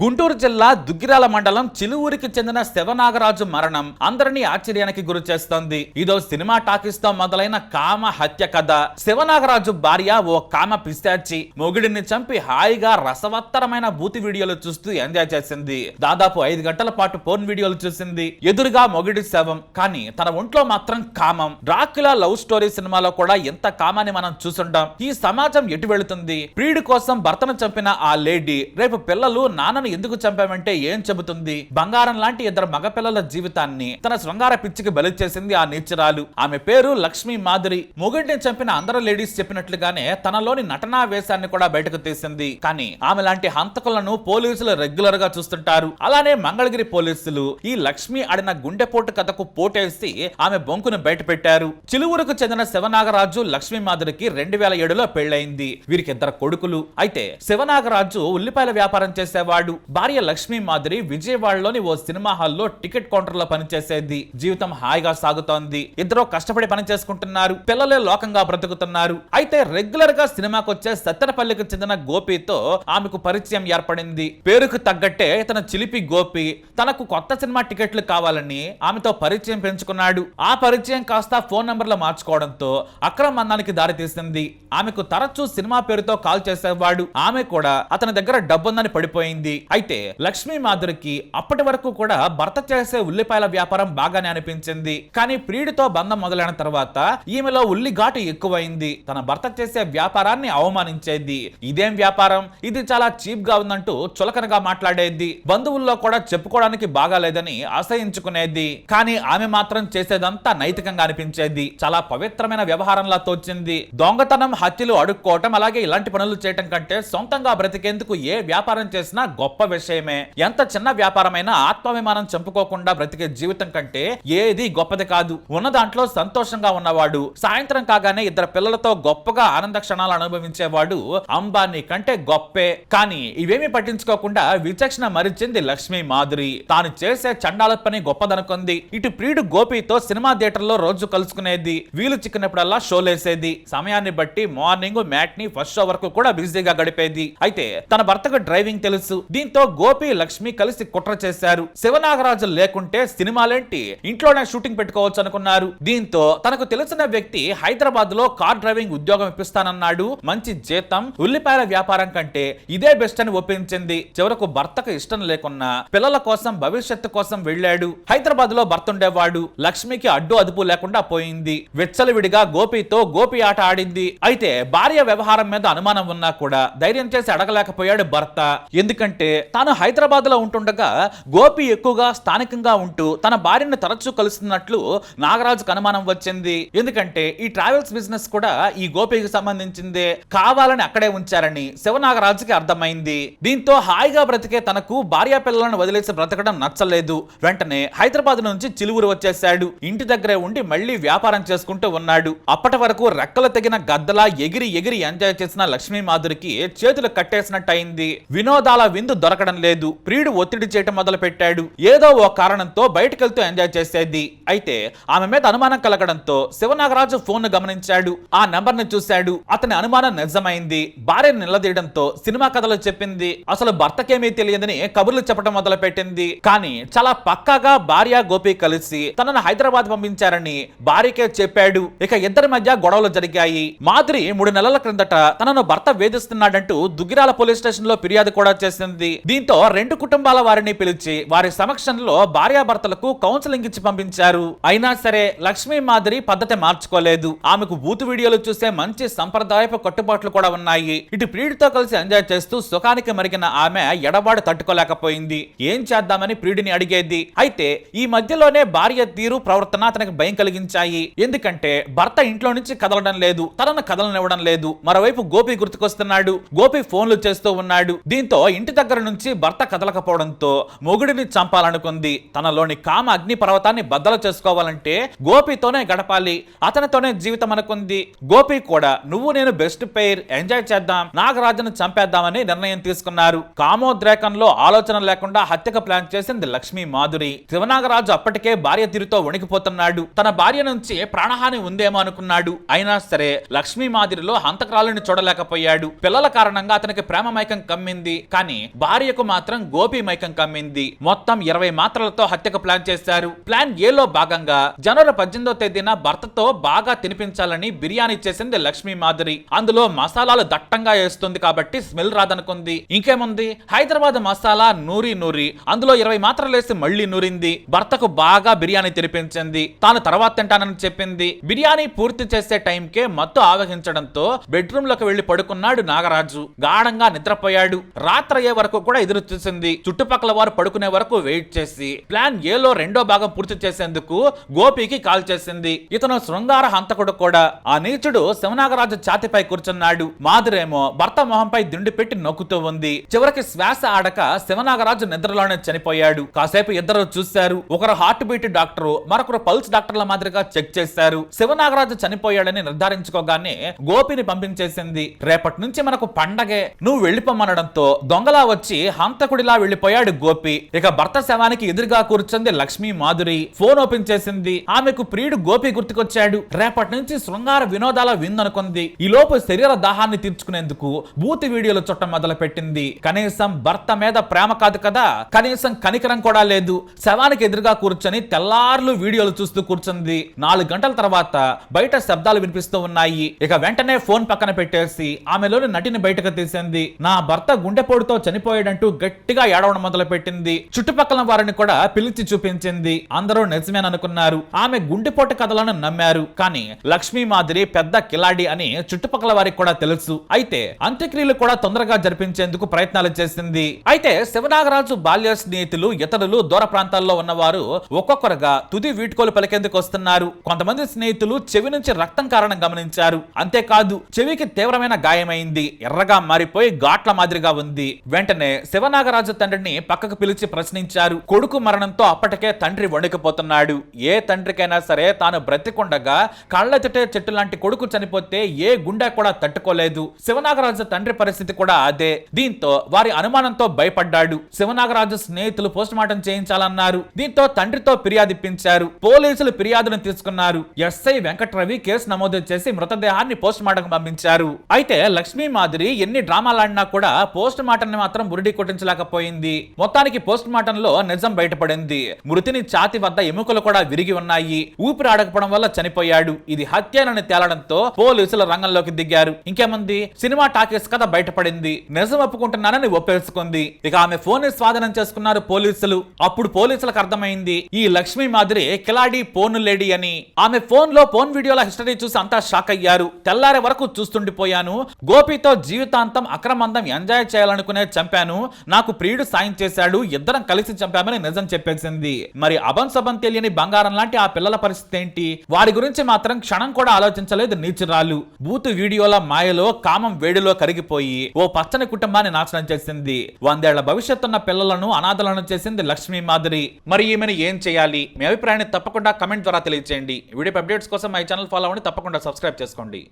గుంటూరు జిల్లా దుగ్గిరాల మండలం చిలువురికి చెందిన శివనాగరాజు మరణం అందరినీ ఆశ్చర్యానికి గురి చేస్తోంది. ఇదో సినిమా టాకీస్తో మొదలైన కామ హత్య కథ. శివనాగరాజు భార్య ఓ కామ పిశాచి మొగుడిని చంపి హాయిగా రసవత్తరమైన బూతి వీడియోలు చూస్తూ ఎంజాయ్ చేసింది. దాదాపు ఐదు గంటల పాటు పోర్న్ వీడియోలు చూసింది. ఎదురుగా మొగుడి శవం కానీ తన ఒంట్లో మాత్రం కామం. డ్రాక్యులా లవ్ స్టోరీ సినిమాలో కూడా ఎంత కామాన్ని మనం చూసుంటాం. ఈ సమాజం ఎటు వెళుతుంది? ప్రియుడి కోసం భర్తను చంపిన ఆ లేడీ రేపు పిల్లలు నాన్నను ఎందుకు చంపామంటే ఏం చెబుతుంది? బంగారం లాంటి ఇద్దరు మగపిల్లల జీవితాన్ని తన శృంగార పిచ్చికి బలి చేసింది ఆ నీచరాలు. ఆమె పేరు లక్ష్మీ మాధురి. మొగుడిని చంపిన అందరు లేడీస్ చెప్పినట్లుగానే తనలోని నటనా వేశాన్ని కూడా బయటకు తీసింది. కానీ ఆమె లాంటి హంతకులను పోలీసులు రెగ్యులర్గా చూస్తుంటారు. అలానే మంగళగిరి పోలీసులు ఈ లక్ష్మి ఆడిన గుండెపోటు కథకు పోటేసి ఆమె బొంకును బయట పెట్టారు. చిలువురుకు చెందిన శివనాగరాజు లక్ష్మీ మాధురికి రెండు వేల ఏడులో పెళ్ళైంది వీరికి ఇద్దరు కొడుకులు. అయితే శివనాగరాజు ఉల్లిపాయల వ్యాపారం చేసేవాడు. భార్య లక్ష్మీ మాదిరి విజయవాడలోని ఓ సినిమా హాల్లో టికెట్ కౌంటర్లో పనిచేసేది. జీవితం హాయిగా సాగుతోంది. ఇద్దరు కష్టపడి పని చేసుకుంటున్నారు. పిల్లలే లోకంగా బ్రతుకుతున్నారు. అయితే రెగ్యులర్గా సినిమాకు వచ్చే సత్తెనపల్లికి చెందిన గోపితో ఆమెకు పరిచయం ఏర్పడింది. పేరుకు తగ్గట్టే తన చిలిపి గోపి తనకు కొత్త సినిమా టికెట్లు కావాలని ఆమెతో పరిచయం పెంచుకున్నాడు. ఆ పరిచయం కాస్త ఫోన్ నంబర్లు మార్చుకోవడంతో అక్రమ బంధానికి దారితీసింది. ఆమెకు తరచూ సినిమా పేరుతో కాల్ చేసేవాడు. ఆమె కూడా అతని దగ్గర డబ్బుందని పడిపోయింది. అయితే లక్ష్మీ మాధురికి అప్పటి వరకు కూడా భర్త చేసే ఉల్లిపాయల వ్యాపారం బాగానే అనిపించింది. కానీ ప్రియుడితో బంధం మొదలైన తర్వాత ఈమెలో ఉల్లి ఘాటు ఎక్కువైంది. తన భర్త చేసే వ్యాపారాన్ని అవమానించేది. ఇదేం వ్యాపారం? ఇది చాలా చీప్గా ఉందంటూ చులకనగా మాట్లాడేది. బంధువుల్లో కూడా చెప్పుకోవడానికి బాగాలేదని అసహించుకునేది కానీ ఆమె మాత్రం చేసేదంతా నైతికంగా అనిపించేది. చాలా పవిత్రమైన వ్యవహారంలా తోచింది. దొంగతనం హత్యలు అడుక్కోవటం అలాగే ఇలాంటి పనులు చేయటం కంటే సొంతంగా బ్రతికేందుకు ఏ వ్యాపారం చేసినా గొప్ప విషయమే. ఎంత చిన్న వ్యాపారమైనా ఆత్మాభిమానం చంపుకోకుండా బ్రతికే జీవితం కంటే ఏది గొప్పది కాదు. ఉన్న దాంట్లో సంతోషంగా ఉన్నవాడు సాయంత్రం కాగానే ఇద్దరు పిల్లలతో గొప్పగా ఆనంద క్షణాలు అనుభవించేవాడు అంబానీ కంటే గొప్పే. కానీ ఇవేమీ పట్టించుకోకుండా విచక్షణ మరిచింది లక్ష్మీ మాధురి. తాను చేసే చండాల పని గొప్పదనుకుంది. ఇటు ప్రియుడు గోపితో సినిమా థియేటర్లో రోజు కలుసుకునేది. వీలు చిక్కినప్పుడల్లా షోలేసేది. సమయాన్ని బట్టి మార్నింగ్ మ్యాట్ని ఫస్ట్ షో వరకు కూడా బిజీగా గడిపేది. అయితే తన భర్తకు డ్రైవింగ్ తెలుసు. దీంతో గోపి లక్ష్మి కలిసి కుట్ర చేశారు. శివనాగరాజు లేకుంటే సినిమాలేంటి? ఇంట్లోనే షూటింగ్ పెట్టుకోవచ్చు అనుకున్నారు. దీంతో తనకు తెలిసిన వ్యక్తి హైదరాబాద్లో కార్ డ్రైవింగ్ ఉద్యోగం ఇప్పిస్తానన్నాడు. మంచి జీతం ఉల్లిపాయల వ్యాపారం కంటే ఇదే బెస్ట్ అని ఒప్పించింది. చివరకు భర్తకు ఇష్టం లేకున్నా పిల్లల కోసం భవిష్యత్తు కోసం వెళ్ళాడు. హైదరాబాద్లో భర్త ఉండేవాడు. లక్ష్మికి అడ్డు అదుపు లేకుండా పోయింది. విచ్చలవిడిగా గోపితో గోపి ఆట ఆడింది. అయితే భార్య వ్యవహారం మీద అనుమానం ఉన్నా కూడా ధైర్యం చేసి అడగలేకపోయాడు భర్త. ఎందుకంటే తాను హైదరాబాద్లో ఉంటుండగా గోపి ఎక్కువగా స్థానికంగా ఉంటూ తన భార్యను తరచూ కలుస్తున్నట్లు నాగరాజుకు అనుమానం వచ్చింది. ఎందుకంటే ఈ ట్రావెల్స్ బిజినెస్ కూడా ఈ గోపికి సంబంధించిందే. కావాలని అక్కడే ఉంచారని శివనాగరాజుకి అర్థమైంది. దీంతో హాయిగా బ్రతికే తనకు భార్య పిల్లలను వదిలేసి బ్రతకడం నచ్చలేదు. వెంటనే హైదరాబాద్ నుంచి చిలువురు వచ్చేశాడు. ఇంటి దగ్గరే ఉండి మళ్ళీ వ్యాపారం చేసుకుంటూ ఉన్నాడు. అప్పటి వరకు రెక్కలు తెగిన గద్దలా ఎగిరి ఎగిరి ఎంజాయ్ చేసిన లక్ష్మీ మాధురికి చేతులు కట్టేసినట్టు అయింది వినోదాల విందు దొరకడం లేదు. ప్రియుడు ఒత్తిడి చేయటం మొదలు పెట్టాడు ఏదో ఓ కారణంతో బయటకెళ్తూ ఎంజాయ్ చేసేది. అయితే ఆమె మీద అనుమానం కలగడంతో శివనాగరాజు ఫోన్ గమనించాడు. ఆ నెంబర్ని చూశాడు. అతని అనుమానం నిజమైంది. భార్యను నిలదీయడంతో సినిమా కథలు చెప్పింది. అసలు భర్తకేమీ తెలియదని కబుర్లు చెప్పడం మొదలు పెట్టింది కానీ చాలా పక్కాగా భార్య గోపి కలిసి తనను హైదరాబాద్ పంపించారని భార్యకే చెప్పాడు. ఇక ఇద్దరి మధ్య గొడవలు జరిగాయి. మాధురి మూడు నెలల క్రిందట తనను భర్త వేధిస్తున్నాడంటూ దుగ్గిరాల పోలీస్ స్టేషన్లో ఫిర్యాదు కూడా చేసింది. దీంతో రెండు కుటుంబాల వారిని పిలిచి వారి సమక్షంలో భార్యాభర్తలకు కౌన్సిలింగ్ ఇచ్చి పంపించారు. అయినా సరే లక్ష్మీ మాదిరి పద్ధతి మార్చుకోలేదు. ఆమెకు బూతు వీడియోలు చూసే మంచి సంప్రదాయపు కట్టుబాట్లు కూడా ఉన్నాయి. ఇటు ప్రియుడితో కలిసి ఎంజాయ్ చేస్తూ సుఖానికి మరిగిన ఆమె ఎడబాటు తట్టుకోలేకపోయింది. ఏం చేద్దామని ప్రియుడిని అడిగేది? అయితే ఈ మధ్యలోనే భార్య తీరు ప్రవర్తన అతనికి భయం కలిగించాయి. ఎందుకంటే భర్త ఇంట్లో నుంచి కదలడం లేదు. తనను కదలనివ్వడం లేదు. మరోవైపు గోపి గుర్తుకొస్తున్నాడు. గోపి ఫోన్లు చేస్తూ ఉన్నాడు. దీంతో ఇంటి దగ్గర నుంచి భర్త కదలకపోవడంతో మొగుడిని చంపాలనుకుంది. తనలోని కామ అగ్ని పర్వతాన్ని బద్దలు చేసుకోవాలంటే గోపితోనే గడపాలి అతనితోనే జీవితం అనుకుంది. గోపి కూడా నువ్వు నేను బెస్ట్ పేర్ ఎంజాయ్ చేద్దాం నాగరాజును చంపేద్దామని నిర్ణయం తీసుకున్నారు. కామోద్రేకంలో ఆలోచన లేకుండా హత్యకు ప్లాన్ చేసింది లక్ష్మీ మాధురి. శివనాగరాజు అప్పటికే భార్య తీరుతో వణికిపోతున్నాడు. తన భార్య నుంచి ప్రాణహాని ఉందేమో అనుకున్నాడు. అయినా సరే లక్ష్మీ మాదిరిలో హంతకరాలను చూడలేకపోయాడు. పిల్లల కారణంగా అతనికి ప్రేమమైకం కమ్మింది. కానీ భార్యకు మాత్రం గోపి మైకం కమ్మింది. మొత్తం ఇరవై మాత్రలతో హత్యకు ప్లాన్ చేశారు. ప్లాన్ ఏలో భాగంగా జనవరి పద్దెనిమిదో తేదీన భర్తతో బాగా తినిపించాలని బిర్యానీ చేసింది లక్ష్మీ మాధురి. అందులో మసాలాలు దట్టంగా వేస్తుంది కాబట్టి స్మెల్ రాదనుకుంది. ఇంకేముంది? హైదరాబాద్ మసాలా నూరి నూరి. అందులో ఇరవై మాత్రలు వేసి మళ్ళీ నూరింది. భర్తకు బాగా బిర్యానీ తినిపించింది. తాను తర్వాత తింటానని చెప్పింది. బిర్యానీ పూర్తి చేసే టైంకే మత్తు ఆవహించడంతో బెడ్రూమ్లోకి వెళ్ళి పడుకున్నాడు నాగరాజు. గాఢంగా నిద్రపోయాడు. రాత్రి అయ్యే వరకు కూడా ఎదురు చూసింది. చుట్టుపక్కల వారు పడుకునే వరకు వెయిట్ చేసి ప్లాన్ ఏలో రెండో భాగం పూర్తి చేసేందుకు గోపికి కాల్ చేసింది. ఇతను శృంగార హంతకుడు కూడా. ఆ నీచుడు శివనాగరాజు ఛాతిపై కూర్చున్నాడు. మాధురేమో భర్త మొహంపై దిండు పెట్టి నొక్కుతూ ఉంది. చివరికి శ్వాస ఆడక శివనాగరాజు నిద్రలోనే చనిపోయాడు. కాసేపు ఇద్దరు చూశారు. ఒకరు హార్ట్ బీట్ డాక్టర్ మరొకరు పల్స్ డాక్టర్ల మాదిరిగా చెక్ చేశారు. శివనాగరాజు చనిపోయాడని నిర్ధారించుకోగానే గోపిని పంపించేసింది. రేపటి నుంచి మనకు పండగే. నువ్వు వెళ్ళిపోమనడంతో దొంగలా వచ్చి హంతకుడిలా వెళ్ళిపోయాడు గోపి. ఇక భర్త శవానికి ఎదురుగా కూర్చుంది లక్ష్మీ మాధురి. ఫోన్ ఓపెన్ చేసింది. ఆమెకు ప్రియుడు గోపి గుర్తుకొచ్చాడు. రేపటి నుంచి శృంగార వినోదాల విందనుకుంది. ఈ లోపు శరీర దాహాన్ని తీర్చుకునేందుకు బూతి వీడియోలు చుట్టం మొదలు పెట్టింది కనీసం భర్త మీద ప్రేమ కాదు కదా? కనీసం కనికరం కూడా లేదు. శవానికి ఎదురుగా కూర్చొని తెల్లార్లు వీడియోలు చూస్తూ కూర్చుంది. నాలుగు గంటల తర్వాత బయట శబ్దాలు వినిపిస్తూ ఉన్నాయి. ఇక వెంటనే ఫోన్ పక్కన పెట్టేసి ఆమెలోని నటిని బయటకు తీసింది. నా భర్త గుండెపోటుతో వెళ్ళిపోయాడంటూ గట్టిగా ఏడవడం మొదలు పెట్టింది చుట్టుపక్కల వారిని కూడా పిలిచి చూపించింది. అందరూ నిజమేననుకున్నారు ఆమె గుండెపోటు కథలను నమ్మారు. కానీ లక్ష్మీ మాదిరి పెద్ద కిలాడి అని చుట్టుపక్కల వారికి కూడా తెలుసు. అయితే అంత్యక్రియలు కూడా తొందరగా జరిపించేందుకు ప్రయత్నాలు చేసింది. అయితే శివనాగరాజు బాల్య స్నేహితులు ఇతరులు దూర ప్రాంతాల్లో ఉన్నవారు ఒక్కొక్కరుగా తుది వీడ్కోలు పలికేందుకు వస్తున్నారు. కొంతమంది స్నేహితులు చెవి నుంచి రక్తం కారణం గమనించారు. అంతేకాదు చెవికి తీవ్రమైన గాయమైంది. ఎర్రగా మారిపోయి ఘాట్ల మాదిరిగా ఉంది. వెంటనే శివనాగరాజు తండ్రిని పక్కకు పిలిచి ప్రశ్నించారు. కొడుకు మరణంతో అప్పటికే తండ్రి వణికిపోతున్నాడు. ఏ తండ్రికైనా సరే తాను బ్రతికుండగా కళ్ళెత్తిటే చెట్టు లాంటి కొడుకు చనిపోతే ఏ గుండె కూడా తట్టుకోలేదు. శివనాగరాజు తండ్రి పరిస్థితి కూడా అదే. దీంతో వారి అనుమానంతో భయపడ్డాడు. శివనాగరాజు స్నేహితులు పోస్ట్ మార్టం చేయించాలన్నారు. దీంతో తండ్రితో ఫిర్యాదు ఇప్పించారు పోలీసులు ఫిర్యాదును తీసుకున్నారు. ఎస్ఐ వెంకటరవి కేసు నమోదు చేసి మృతదేహాన్ని పోస్ట్ మార్టం పంపించారు. అయితే లక్ష్మీ మాదిరి ఎన్ని డ్రామాలాడినా కూడా పోస్ట్ మార్టం మాత్రం బురిడి కొట్టించలేకపోయింది. మొత్తానికి పోస్ట్ మార్టం లో నిజం బయటపడింది. మృతిని ఛాతి వద్ద ఎముకలు కూడా విరిగి ఉన్నాయి. ఊపిరి ఆడకపోవడం వల్ల చనిపోయాడు. ఇది హత్యనని తేలడంతో పోలీసులు రంగంలోకి దిగారు. ఇంకేముంది? సినిమా టాకీస్ కథ బయటపడింది. నిజం ఒప్పుకుంటున్నానని ఒప్పేసుకుంది. ఇక ఆమె ఫోన్ని స్వాధీనం చేసుకున్నారు పోలీసులు. అప్పుడు పోలీసులకు అర్థమైంది ఈ లక్ష్మి మాదిరి కిలాడి పోను లేడీ అని. ఆమె ఫోన్లో ఫోన్ వీడియోల హిస్టరీ చూసి అంతా షాక్ అయ్యారు. తెల్లారే వరకు చూస్తుండిపోయాను. గోపితో జీవితాంతం అక్రమందం ఎంజాయ్ చేయాలనుకునే చంపాను నాకు ప్రియుడు సాయం చేశాడు ఇద్దరం కలిసి చంపామని నిజం చెప్పేసింది. మరి అభం సబం తెలియని బంగారం లాంటి ఆ పిల్లల పరిస్థితి ఏంటి? వారి గురించి మాత్రం క్షణం కూడా ఆలోచించలేదు నీచురాలు. బూతు వీడియోల మాయలో కామం వేడిలో కరిగిపోయి ఓ పచ్చని కుటుంబాన్ని నాశనం చేసింది. వందేళ్ళ భవిష్యత్తున్న పిల్లలను అనాథలను చేసింది లక్ష్మీ మాదిరి. మరి ఈమెను ఏం చేయాలి? మీ అభిప్రాయాన్ని తప్పకుండా కమెంట్ ద్వారా తెలియజేయండి వీడియో అప్డేట్స్ కోసం మై ఛానల్ ఫాలో అవ్వండి తప్పకుండా సబ్స్క్రైబ్ చేసుకోండి.